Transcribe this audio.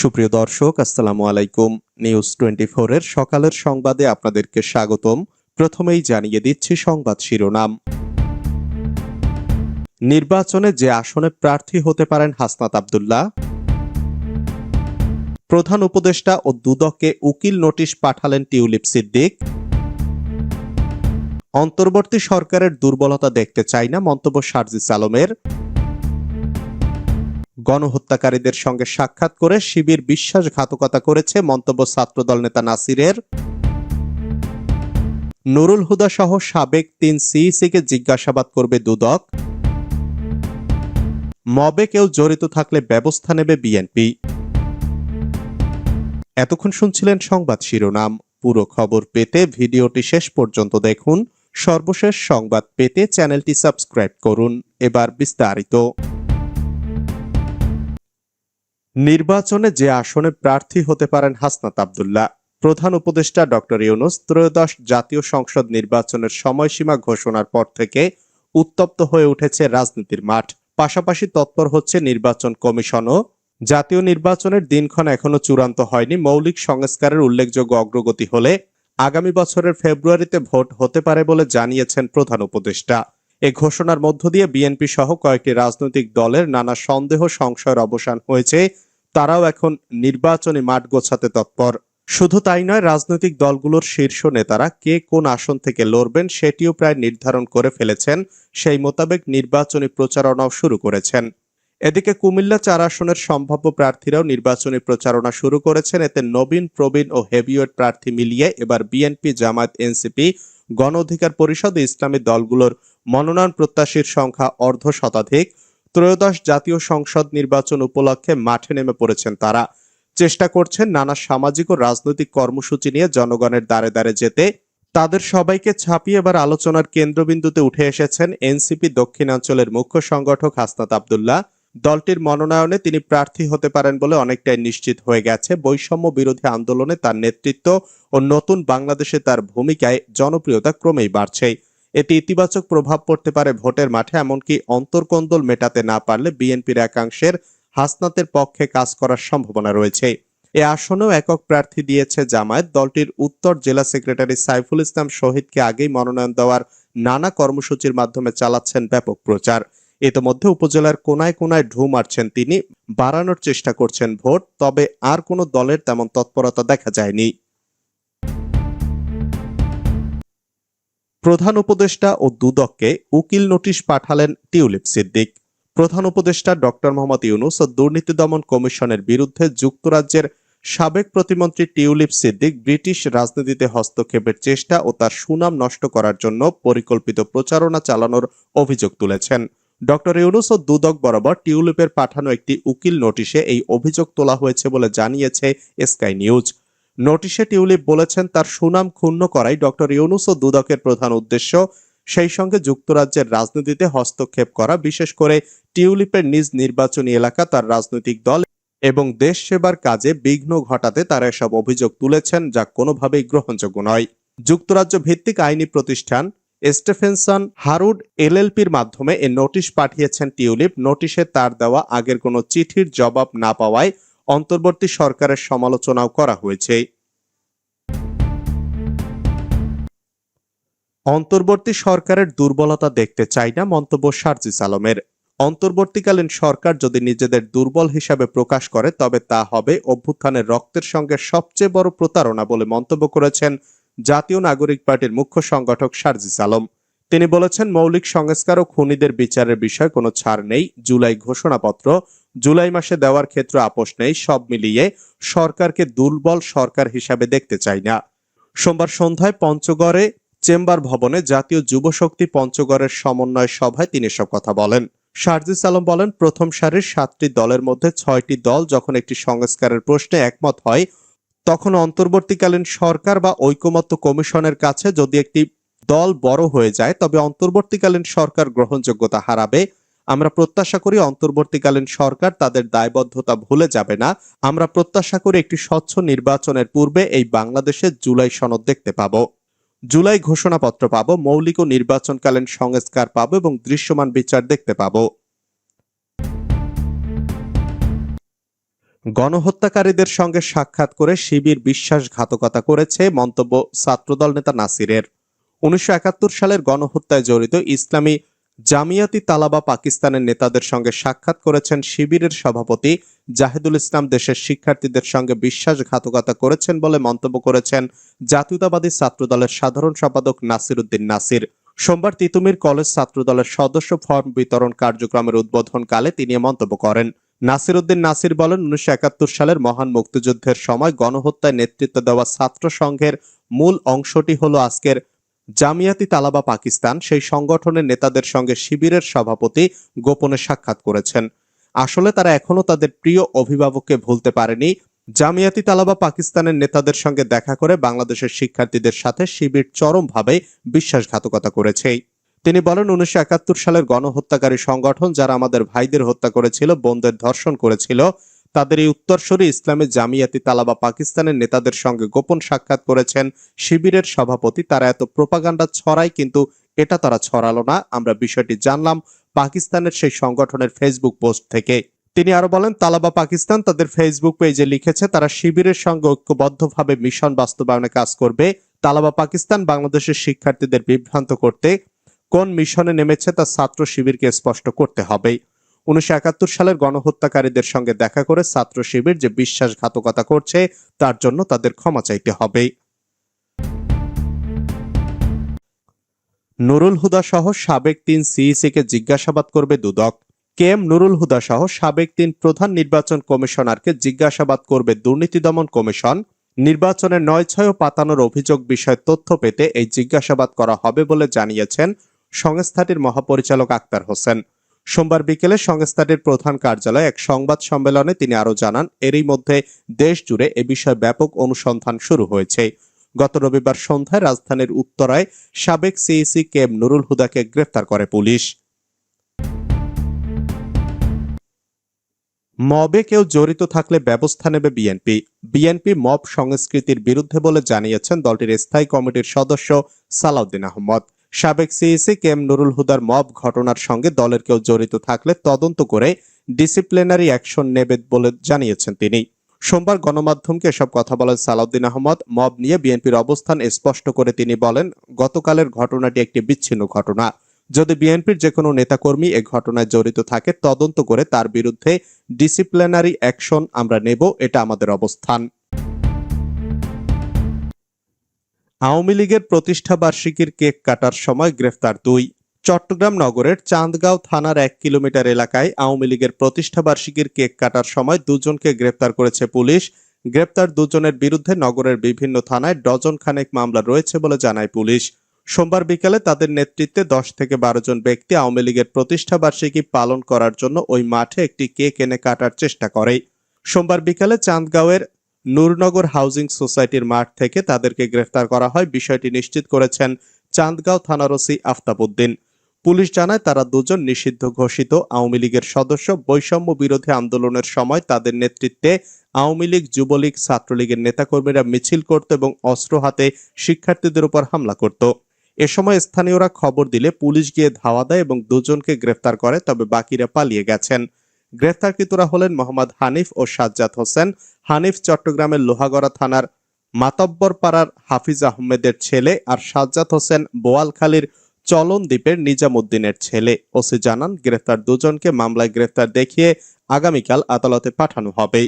সুপ্রিয় দর্শক, আসসালামু আলাইকুম। নিউজ টোয়েন্টি এর সকালের সংবাদে আপনাদেরকে স্বাগতম। প্রথমেই জানিয়ে দিচ্ছি সংবাদ শিরোনাম। নির্বাচনে যে আসনে প্রার্থী হতে পারেন হাসনাত আবদুল্লাহ। প্রধান উপদেষ্টা ও দুদককে উকিল নোটিশ পাঠালেন টিউলিপ সিদ্দিক। অন্তর্বর্তী সরকারের দুর্বলতা দেখতে চাই না মন্তব্য সার্জিস আলমের। গণহত্যাকারীদের সঙ্গে সাক্ষাৎ করে শিবির বিশ্বাসঘাতকতা করেছে মন্তব্য ছাত্রদল নেতা নাসিরের। নুরুল হুদা সহ সাবেক তিন সিইসিকে জিজ্ঞাসাবাদ করবে দুদক। মবে কেউ জড়িত থাকলে ব্যবস্থা নেবে বিএনপি। এতক্ষণ শুনছিলেন সংবাদ শিরোনাম। পুরো খবর পেতে ভিডিওটি শেষ পর্যন্ত দেখুন। সর্বশেষ সংবাদ পেতে চ্যানেলটি সাবস্ক্রাইব করুন। এবার বিস্তারিত। নির্বাচনে যে আসনে প্রার্থী হতে পারেন হাসনাত আবদুল্লাহ। প্রধান উপদেষ্টা ডক্টর ইউনুস ত্রয়োদশ জাতীয় সংসদ নির্বাচনের সময়সীমা ঘোষণার পর থেকে উত্তপ্ত হয়ে উঠেছে রাজনীতির মাঠ। পাশাপাশি তৎপর হচ্ছে নির্বাচন কমিশনও। জাতীয় নির্বাচনের দিনক্ষণ এখনও চূড়ান্ত হয়নি। মৌলিক সংস্কারের উল্লেখযোগ্য অগ্রগতি হলে আগামী বছরের ফেব্রুয়ারিতে ভোট হতে পারে বলে জানিয়েছেন প্রধান উপদেষ্টা। এ ঘোষণার মধ্য দিয়ে বিএনপি সহ কয়েকটি রাজনৈতিক দলের নানা সন্দেহ, সংশয়ের অবসান হয়েছে। তারাও এখন নির্বাচনী মাঠ গোছাতে তৎপর। শুধু তাই নয়, রাজনৈতিক দলগুলোর শীর্ষ নেতারা কে কোন আসন থেকে লড়বেন সেটিও প্রায় নির্ধারণ করে ফেলেছেন। সেই মোতাবেক নির্বাচনী প্রচারণাও শুরু করেছেন। এদিকে কুমিল্লা চার আসনের সম্ভাব্য প্রার্থীরাও নির্বাচনী প্রচারণা শুরু করেছেন। এতে নবীন, প্রবীণ ও হেভিওয়েট প্রার্থী মিলিয়ে এবার বিএনপি, জামায়াত, এনসিপি গণ অধিকার পরিষদ ইসলামী দলগুলোর মনোনয়ন প্রত্যাশীর সংখ্যা অর্ধ শতাধিক। ত্রয়োদশ জাতীয় সংসদ নির্বাচন উপলক্ষে মাঠে নেমে পড়েছেন তারা। চেষ্টা করছেন নানা সামাজিক ও রাজনৈতিক কর্মসূচি নিয়ে জনগণের দ্বারে দ্বারে যেতে। তাদের সবাইকে ছাপিয়ে এবার আলোচনার কেন্দ্রবিন্দুতে উঠে এসেছেন এনসিপি দক্ষিণাঞ্চলের মুখ্য সংগঠক হাসনাত আবদুল্লাহ। দলটির মনোনয়নে তিনি প্রার্থী হতে পারেন বলে অনেকটাই নিশ্চিত হয়ে গেছে। বৈষম্য বিরোধী আন্দোলনে তার নেতৃত্ব ও নতুন বাংলাদেশে তার ভূমিকায় জনপ্রিয়তা ক্রমেই বাড়ছে এতে ইতিবাচক প্রভাব পড়তে পারে ভোটের মাঠে, এমনকি অন্তর্কন্দল মেটাতে না পারলে বিএনপির একাংশের হাসনাতের পক্ষে কাজ করার সম্ভাবনা রয়েছে। এ আসনেও একক প্রার্থী দিয়েছে জামায়াত। দলটির উত্তর জেলা সেক্রেটারি সাইফুল ইসলাম শহীদকে আগেই মনোনয়ন দেওয়ার নানা কর্মসূচির মাধ্যমে চালাচ্ছেন ব্যাপক প্রচার। ইতোমধ্যে উপজেলার কোনায় কোনায় ঢু মারছেন তিনি, বাড়ানোর চেষ্টা করছেন ভোট, তবে আর কোনো দলের তেমন তৎপরতা দেখা যায়নি। প্রধান উপদেষ্টা ও দুদককে উকিল নোটিশ পাঠালেন টিউলিপ সিদ্দিক। প্রধান উপদেষ্টা ডক্টর মোহাম্মদ ইউনুস ও দুর্নীতি দমন কমিশনের বিরুদ্ধে যুক্তরাজ্যের সাবেক প্রতিমন্ত্রী টিউলিপ সিদ্দিক ব্রিটিশ রাজনীতিতে হস্তক্ষেপের চেষ্টা ও তার সুনাম নষ্ট করার জন্য পরিকল্পিত প্রচারণা চালানোর অভিযোগ তুলেছেন। ডক্টর ইউনুস ও দুদক বরাবর টিউলিপের পাঠানো একটি উকিল নোটিশে এই অভিযোগ তোলা হয়েছে বলে জানিয়েছে স্কাই নিউজ। নোটিশে টিউলিপ বলেছেন তার সুনাম ক্ষুণ্ণ করাই ডক্টর ইউনুস ও দুদকের প্রধান উদ্দেশ্য। সেই সঙ্গে যুক্তরাজ্যের রাজনীতিতে হস্তক্ষেপ করা, বিশেষ করে টিউলিপের নিজ নির্বাচনী এলাকা, তার রাজনৈতিক দল এবং দেশ সেবার কাজে বিঘ্ন ঘটাতে তারা এসব অভিযোগ তুলেছেন, যা কোনোভাবেই গ্রহণযোগ্য নয়। যুক্তরাজ্য ভিত্তিক আইনি প্রতিষ্ঠান স্টেফেনসন হারুড এলএলপির মাধ্যমে এ নোটিশ পাঠিয়েছেন টিউলিপ। নোটিশে তার দেওয়া আগের কোনো চিঠির জবাব না পাওয়ায় অন্তর্বর্তী সরকারের সমালোচনাও করা হয়েছে। অন্তর্বর্তী সরকারের দুর্বলতা দেখতে চাই না মন্তব্য সার্জিস আলমের। অন্তর্বর্তীকালীন সরকার যদি নিজেদের দুর্বল হিসাবে প্রকাশ করে, তবে তা হবে অভ্যুত্থানের রক্তের সঙ্গে সবচেয়ে বড় প্রতারণা বলে মন্তব্য করেছেন জাতীয় নাগরিক পার্টির মুখ্য সংগঠক সার্জিস আলম। তিনি বলেছেন, মৌলিক সংস্কার ও খুনিদের বিচারের বিষয়ে কোনো ছাড় নেই, জুলাই ঘোষণাপত্র, জুলাই মাসে দেওয়ার ক্ষেত্রে আপোষ নেই, সব মিলিয়ে সরকারকে দুর্বল সরকার হিসাবে দেখতে চাই না। সোমবার সন্ধ্যায় পঞ্চগড়ে চেম্বার ভবনে জাতীয় যুবশক্তি পঞ্চগড়ের সমন্বয় সভায় তিনি সব কথা বলেন। শারজিস আলম বলেন, প্রথম সারির সাতটি দলের মধ্যে ছয়টি দল যখন একটি সংস্কারের প্রশ্নে একমত হয়, তখন অন্তর্বর্তীকালীন সরকার বা ঐকমত্য কমিশনের কাছে যদি একটি দল বড় হয়ে যায়, তবে অন্তর্বর্তীকালীন সরকার গ্রহণযোগ্যতা হারাবে। আমরা প্রত্যাশা করি অন্তর্বর্তীকালীন সরকার তাদের দায়বদ্ধতা ভুলে যাবে না। আমরা প্রত্যাশা করি একটি স্বচ্ছ নির্বাচনের পূর্বে এই বাংলাদেশে জুলাই সনদ দেখতে পাবো। জুলাই ঘোষণাপত্র পাবো, মৌলিক ও নির্বাচনকালীন সংস্কার পাবো এবং দৃশ্যমান বিচার দেখতে পাবো। গণহত্যাকারীদের সঙ্গে সাক্ষাৎ করে শিবির বিশ্বাসঘাতকতা করেছে মন্তব্য ছাত্রদল নেতা নাসিরের। উনিশশো একাত্তর সালের গণহত্যায় জড়িত ইসলামী জামিয়াতি তালাবা পাকিস্তানের নেতাদের সঙ্গে সাক্ষাৎ করেছেন শিবিরের সভাপতি জাহিদুল ইসলাম, দেশের শিক্ষার্থীদের সঙ্গে বিশ্বাসঘাতকতা করেছেন বলে মন্তব্য করেছেন জাতীয়তাবাদী ছাত্রদলের সাধারণ সম্পাদক নাসির উদ্দিন নাসির। সোমবার তিতুমির কলেজ ছাত্রদলের সদস্য ফর্ম বিতরণ কার্যক্রমের উদ্বোধনকালে তিনি মন্তব্য করেন। নাসির উদ্দিন নাসির বলেন, উনিশশো একাত্তর সালের মহান মুক্তিযুদ্ধের সময় গণহত্যায় নেতৃত্ব দেওয়া ছাত্র সংঘের মূল অংশটি হল আজকের জামিয়াতি তালাবা পাকিস্তান সেই সংগঠনের নেতাদের সঙ্গে শিবিরের সভাপতি গোপনে সাক্ষাৎ করেছেন। আসলে তারা এখনও তাদের প্রিয় অভিভাবককে ভুলতে পারেনি। জামিয়াতি তালাবা পাকিস্তানের নেতাদের সঙ্গে দেখা করে বাংলাদেশের শিক্ষার্থীদের সাথে শিবির চরমভাবে বিশ্বাসঘাতকতা করেছে। তিনি বলেন, উনিশশো একাত্তর সালের গণহত্যাকারী সংগঠন যারা আমাদের ভাইদের হত্যা করেছিল, বোনদের ধর্ষণ করেছিল তাদের এই উত্তরসূরি ইসলামী জামিয়াতি তালাবা পাকিস্তানের নেতাদের সঙ্গে গোপন সাক্ষাৎ করেছেন শিবিরের সভাপতি। তারা এত প্রোপাগান্ডা ছড়ায় কিন্তু এটা তারা ছড়ালো না। আমরা বিষয়টি জানলাম পাকিস্তানের সেই সংগঠনের ফেসবুক পোস্ট থেকে। তিনি আরও বলেন, তালাবা পাকিস্তান তাদের ফেসবুক পেজে লিখেছে, তারা শিবিরের সঙ্গে ঐক্যবদ্ধভাবে মিশন বাস্তবায়নে কাজ করবে। তালাবা পাকিস্তান বাংলাদেশের শিক্ষার্থীদের বিভ্রান্ত করতে কোন মিশনে নেমেছে তা ছাত্র শিবিরকে স্পষ্ট করতে হবে। উনিশশো একাত্তর সালের গণহত্যাকারীদের সঙ্গে দেখা করে ছাত্র শিবির যে বিশ্বাসঘাতকতা করছে, তার জন্য তাদের ক্ষমা চাইতে হবে নুরুল হুদা সহ সাবেক তিন সিইসিকে জিজ্ঞাসাবাদ করবে দুদক। কে এম নুরুল হুদা সহ সাবেক তিন প্রধান নির্বাচন কমিশনারকে জিজ্ঞাসাবাদ করবে দুর্নীতি দমন কমিশন। নির্বাচনের নয় ছয় পাতানোর অভিযোগ বিষয়ে তথ্য পেতে এই জিজ্ঞাসাবাদ করা হবে বলে জানিয়েছেন সংস্থাটির মহাপরিচালক আক্তার হোসেন। সোমবার বিকেলে সংস্থাটির প্রধান কার্যালয়ে এক সংবাদ সম্মেলনে তিনি আরও জানান, এরই মধ্যে দেশ জুড়ে এ বিষয়ে ব্যাপক অনুসন্ধান শুরু হয়েছে। গত রবিবার সন্ধ্যায় রাজধানীর উত্তরায় সাবেক সিইসি কে এম নুরুল হুদাকে গ্রেফতার করে পুলিশ। মবে কেউ জড়িত থাকলে ব্যবস্থা নেবে বিএনপি। বিএনপি মব সংস্কৃতির বিরুদ্ধে বলে জানিয়েছেন দলটির স্থায়ী কমিটির সদস্য সালাউদ্দিন আহমদ। সাবেক সিইসি কে এম নুরুল হুদার মব ঘটনার সঙ্গে দলের কেউ জড়িত থাকলে তদন্ত করে ডিসিপ্লিনারি অ্যাকশন নেবে বলে জানিয়েছেন তিনি। সোমবার গণমাধ্যমকে এসব কথা বলেন সালাউদ্দিন আহমদ। মব নিয়ে বিএনপির অবস্থান স্পষ্ট করে তিনি বলেন, গতকালের ঘটনাটি একটি বিচ্ছিন্ন ঘটনা। যদি বিএনপির যে কোনো নেতাকর্মী এ ঘটনায় জড়িত থাকে, তদন্ত করে তার বিরুদ্ধে ডিসিপ্লিনারি অ্যাকশন আমরা নেব, এটা আমাদের অবস্থান। আওয়ামী লীগের প্রতিষ্ঠা বার্ষিকীর কেক কাটার সময় গ্রেফতার দুই। চট্টগ্রাম নগরের চাঁদগাঁও থানার এক কিলোমিটার এলাকায় আওয়ামী লীগের প্রতিষ্ঠা বার্ষিকীর কেক কাটার সময় দুজনকে গ্রেফতার করেছে পুলিশ। গ্রেপ্তার দুজনের বিরুদ্ধে নগরের বিভিন্ন থানায় ডজন খানেক মামলা রয়েছে বলে জানায় পুলিশ। সোমবার বিকালে তাদের নেতৃত্বে দশ থেকে বারো জন ব্যক্তি আওয়ামী লীগের প্রতিষ্ঠা বার্ষিকী পালন করার জন্য ওই মাঠে একটি কেক এনে কাটার চেষ্টা করে। সোমবার বিকালে চাঁদগাঁওয়ের নূরনগর হাউজিং সোসাইটির মাঠ থেকে তাদেরকে গ্রেফতার করা হয়। বিষয়টি নিশ্চিত করেছেন চাঁদগাঁও থানার ওসি আফতাবউদ্দিন। পুলিশ জানায়, তারা দুজন নিষিদ্ধ ঘোষিত। আওয়ামী লীগের সদস্য বৈষম্য বিরোধী আন্দোলনের সময় তাদের নেতৃত্বে আওয়ামী লীগ, যুবলীগ, ছাত্রলীগের নেতাকর্মীরা মিছিল করত এবং অস্ত্র হাতে শিক্ষার্থীদের উপর হামলা করত। এ সময় স্থানীয়রা খবর দিলে পুলিশ গিয়ে ধাওয়া দেয় এবং দুজনকে গ্রেফতার করে, তবে বাকিরা পালিয়ে গেছেন। গ্রেফতারকৃতরা হলেন মোহাম্মদ হানিফ ও সাজ্জাদ হোসেন। হানিফ চট্টগ্রামের লোহাগড়া থানার মাতব্বর পাড়ার হাফিজ আহমেদের ছেলে আর সাজ্জাদ হোসেন বোয়ালখালীর চলন দ্বীপের নিজামুদ্দিনের ছেলে। ওসি জানান, গ্রেফতার দুজনকে মামলায় গ্রেফতার দেখিয়ে আগামীকাল আদালতে পাঠানো হবে।